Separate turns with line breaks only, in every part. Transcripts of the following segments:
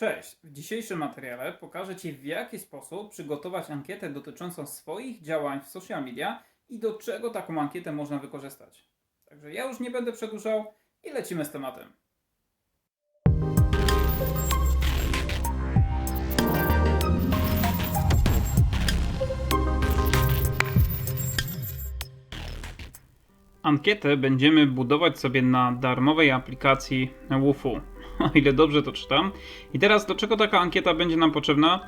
Cześć! W dzisiejszym materiale pokażę Ci w jaki sposób przygotować ankietę dotyczącą swoich działań w social media i do czego taką ankietę można wykorzystać. Także ja już nie będę przedłużał i lecimy z tematem. Ankietę będziemy budować sobie na darmowej aplikacji WUFU, o ile dobrze to czytam. I teraz do czego taka ankieta będzie nam potrzebna?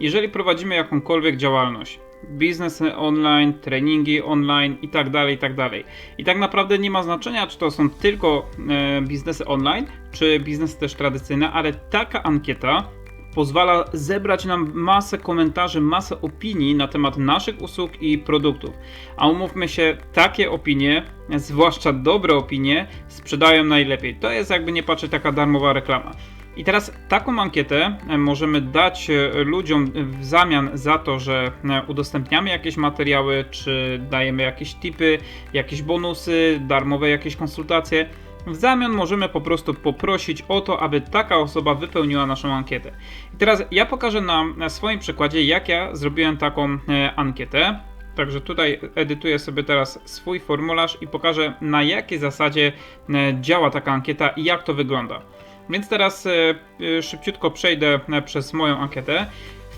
Jeżeli prowadzimy jakąkolwiek działalność, biznes online, treningi online i tak dalej, i tak dalej. I tak naprawdę nie ma znaczenia, czy to są tylko e, biznesy online, czy biznesy też tradycyjne, ale taka ankieta pozwala zebrać nam masę komentarzy, masę opinii na temat naszych usług i produktów. A umówmy się, takie opinie, zwłaszcza dobre opinie, sprzedają najlepiej. To jest jakby nie patrzeć taka darmowa reklama. I teraz taką ankietę e, możemy dać e, ludziom w zamian za to, że e, udostępniamy jakieś materiały, czy dajemy jakieś tipy, jakieś bonusy, darmowe jakieś konsultacje. W zamian możemy po prostu poprosić o to, aby taka osoba wypełniła naszą ankietę. I teraz ja pokażę na, swoim przykładzie, jak ja zrobiłem taką e, ankietę. Także tutaj edytuję sobie teraz swój formularz i pokażę na jakiej zasadzie e, działa taka ankieta i jak to wygląda. Więc teraz e, szybciutko przejdę przez moją ankietę.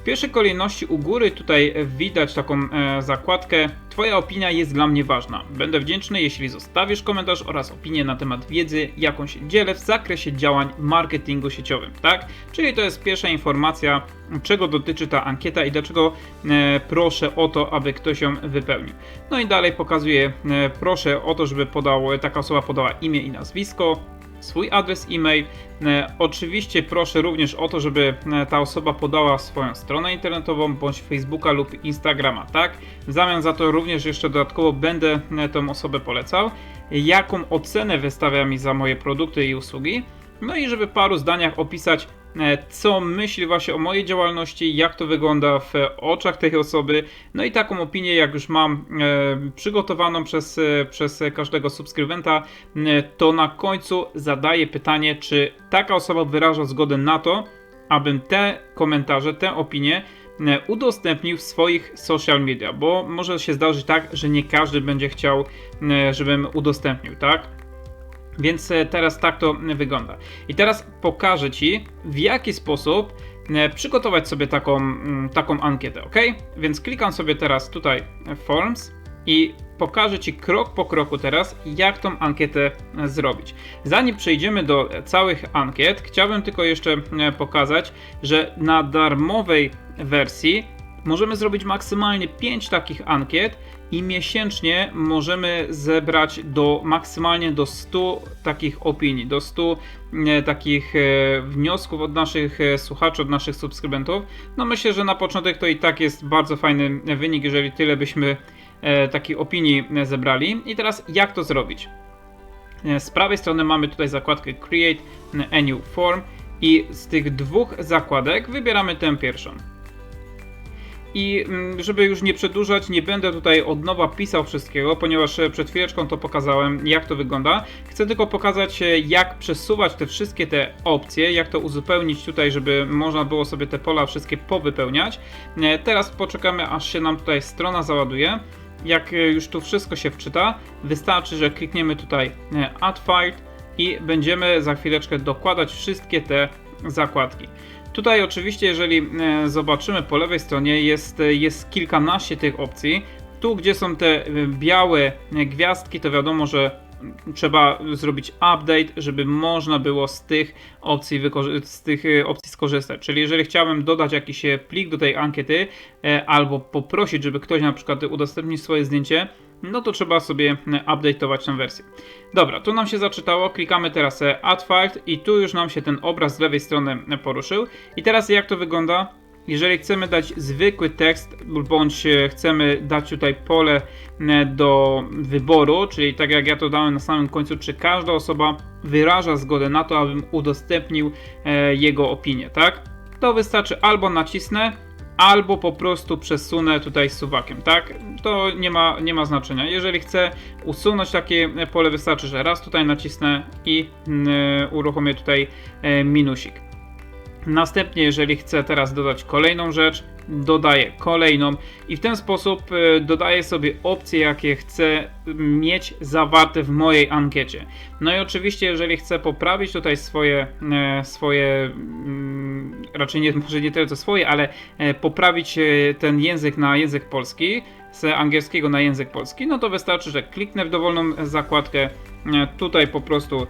Pierwszej kolejności u góry tutaj widać taką e, zakładkę Twoja opinia jest dla mnie ważna. Będę wdzięczny, jeśli zostawisz komentarz oraz opinię na temat wiedzy, jaką się dzielę w zakresie działań marketingu sieciowym, tak? Czyli to jest pierwsza informacja, czego dotyczy ta ankieta i dlaczego e, proszę o to, aby ktoś ją wypełnił. No i dalej pokazuję, e, proszę o to, żeby podał, taka osoba podała imię i nazwisko, swój adres e-mail. E, Oczywiście proszę również o to, żeby e, ta osoba podała swoją stronę internetową bądź Facebooka lub Instagrama, tak? W zamian za to również jeszcze dodatkowo będę e, tą osobę polecał, jaką ocenę wystawia mi za moje produkty i usługi. No i żeby w paru zdaniach opisać, co myśli właśnie o mojej działalności, jak to wygląda w oczach tej osoby. No i taką opinię, jak już mam e, przygotowaną przez, e, przez każdego subskrybenta, e, to na końcu zadaję pytanie, czy taka osoba wyraża zgodę na to, abym te komentarze, te opinie e, udostępnił w swoich social media, bo może się zdarzyć tak, że nie każdy będzie chciał, e, żebym udostępnił, tak? Więc e, teraz tak to wygląda. I teraz pokażę Ci, w jaki sposób e, przygotować sobie taką, mm, taką ankietę, ok? Więc klikam sobie teraz tutaj Forms i pokażę Ci krok po kroku teraz, jak tą ankietę e, zrobić. Zanim przejdziemy do całych ankiet, chciałbym tylko jeszcze pokazać, że na darmowej wersji możemy zrobić maksymalnie 5 takich ankiet i miesięcznie możemy zebrać do maksymalnie do 100 takich opinii, do 100 e, takich e, wniosków od naszych e, słuchaczy, od naszych subskrybentów. No myślę, że na początek to i tak jest bardzo fajny wynik, jeżeli tyle byśmy takich opinii zebrali. I teraz jak to zrobić? Z prawej strony mamy tutaj zakładkę Create a New Form i z tych dwóch zakładek wybieramy tę pierwszą. I mm, żeby już nie przedłużać, nie będę tutaj od nowa pisał wszystkiego, ponieważ e, przed chwileczką to pokazałem, jak to wygląda. Chcę tylko pokazać, e, jak przesuwać te wszystkie te opcje, jak to uzupełnić tutaj, żeby można było sobie te pola wszystkie powypełniać. E, Teraz poczekamy, aż się nam tutaj strona załaduje. Jak już tu wszystko się wczyta, wystarczy, że klikniemy tutaj Add File i będziemy za chwileczkę dokładać wszystkie te zakładki. Tutaj oczywiście, jeżeli e, zobaczymy po lewej stronie, jest, e, jest kilkanaście tych opcji. Tu, gdzie są te e, białe gwiazdki, to wiadomo, że trzeba zrobić update, żeby można było z tych opcji, z tych opcji skorzystać. Czyli jeżeli chciałbym dodać jakiś plik do tej ankiety albo poprosić, żeby ktoś na przykład udostępnił swoje zdjęcie, no to trzeba sobie e, update'ować tę wersję. Dobra, tu nam się zaczytało, klikamy teraz e, Add File i tu już nam się ten obraz z lewej strony e, poruszył. I teraz jak to wygląda? Jeżeli chcemy dać zwykły tekst, bądź chcemy dać tutaj pole do wyboru, czyli tak jak ja to dałem na samym końcu, czy każda osoba wyraża zgodę na to, abym udostępnił jego opinię, tak? To wystarczy albo nacisnę, albo po prostu przesunę tutaj suwakiem, tak? To nie ma, nie ma znaczenia. Jeżeli chcę usunąć takie pole, wystarczy, że raz tutaj nacisnę i mm, uruchomię tutaj e, minusik. Następnie, jeżeli chcę teraz dodać kolejną rzecz, dodaję kolejną i w ten sposób e, dodaję sobie opcje, jakie chcę mieć zawarte w mojej ankiecie. No i oczywiście, jeżeli chcę poprawić tutaj swoje, e, swoje mm, raczej nie, może nie tyle co swoje, ale e, poprawić e, ten język na język polski, z angielskiego na język polski, no to wystarczy, że kliknę w dowolną zakładkę, e, tutaj po prostu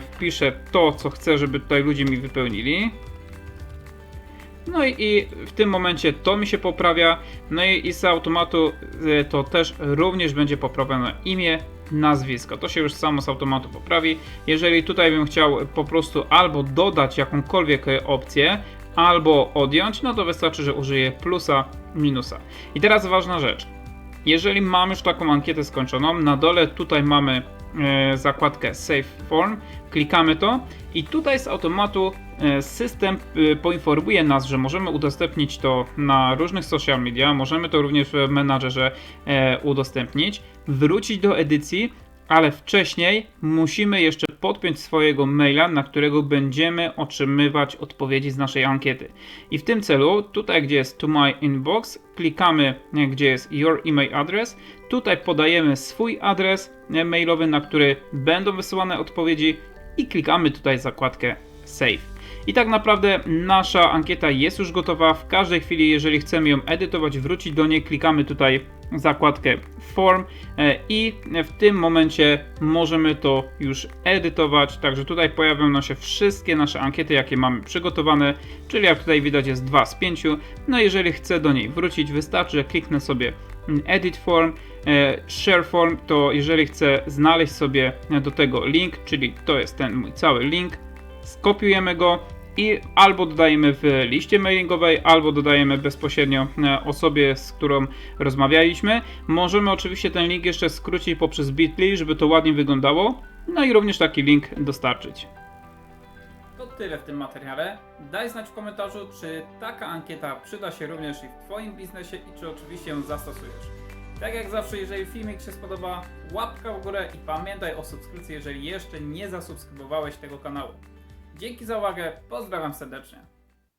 wpiszę to, co chcę, żeby tutaj ludzie mi wypełnili. No i, w tym momencie to mi się poprawia. No i, i z automatu e, to też również będzie poprawione imię, nazwisko. To się już samo z automatu poprawi. Jeżeli tutaj bym chciał po prostu albo dodać jakąkolwiek e, opcję, albo odjąć, no to wystarczy, że użyję plusa, minusa. I teraz ważna rzecz. Jeżeli mamy już taką ankietę skończoną, na dole tutaj mamy e, zakładkę Save Form, klikamy to i tutaj z automatu e, system e, poinformuje nas, że możemy udostępnić to na różnych social media, możemy to również w menadżerze udostępnić, wrócić do edycji, ale wcześniej musimy jeszcze podpiąć swojego maila, na którego będziemy otrzymywać odpowiedzi z naszej ankiety. I w tym celu, tutaj gdzie jest To My Inbox, klikamy gdzie jest Your Email Address. Tutaj podajemy swój adres mailowy, na który będą wysyłane odpowiedzi i klikamy tutaj zakładkę Save. I tak naprawdę nasza ankieta jest już gotowa. W każdej chwili, jeżeli chcemy ją edytować, wrócić do niej, klikamy tutaj zakładkę Form e, i w tym momencie możemy to już edytować. Także tutaj pojawią nam się wszystkie nasze ankiety, jakie mamy przygotowane, czyli jak tutaj widać jest 2 z 5. No jeżeli chcę do niej wrócić, wystarczy, że kliknę sobie Edit Form, e, Share Form, to jeżeli chcę znaleźć sobie do tego link, czyli to jest ten mój cały link, skopiujemy go i albo dodajemy w liście mailingowej, albo dodajemy bezpośrednio e, osobie, z którą rozmawialiśmy. Możemy oczywiście ten link jeszcze skrócić poprzez bit.ly, żeby to ładnie wyglądało, no i również taki link dostarczyć. To tyle w tym materiale. Daj znać w komentarzu, czy taka ankieta przyda się również i w Twoim biznesie i czy oczywiście ją zastosujesz. Tak jak zawsze, jeżeli filmik się spodoba, łapka w górę i pamiętaj o subskrypcji, jeżeli jeszcze nie zasubskrybowałeś tego kanału. Dzięki za uwagę, pozdrawiam serdecznie.